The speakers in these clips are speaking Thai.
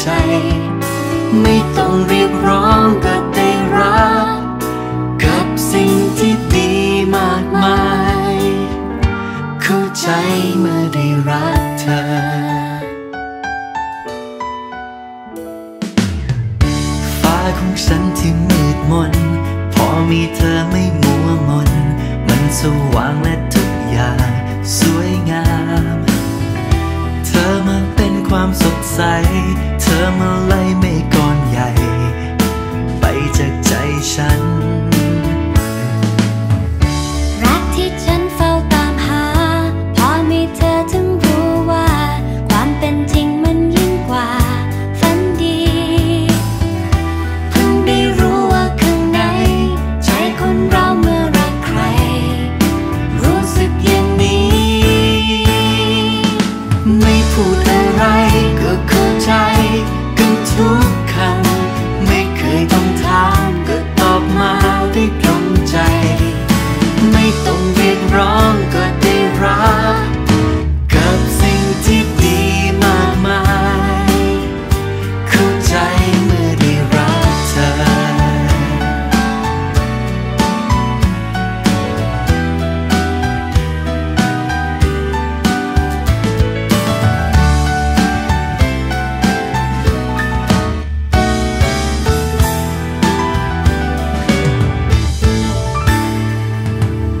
ใจ ไม่ต้องเรียกร้องก็ได้รับกับสิ่งที่ดีมากมาย เข้าใจเมื่อได้รักเธอ ฟ้าของฉันที่มืดมน พอมีเธอไม่มัวมน มันสว่างและทุกอย่างสวยงาม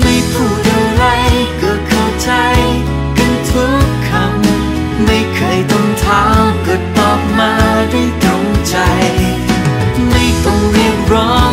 ไม่พูดอะไรก็เข้าใจ กันทุกคำ ไม่เคยต้องถามก็ตอบมาด้วยตรงใจ ไม่ต้องเรียกร้อง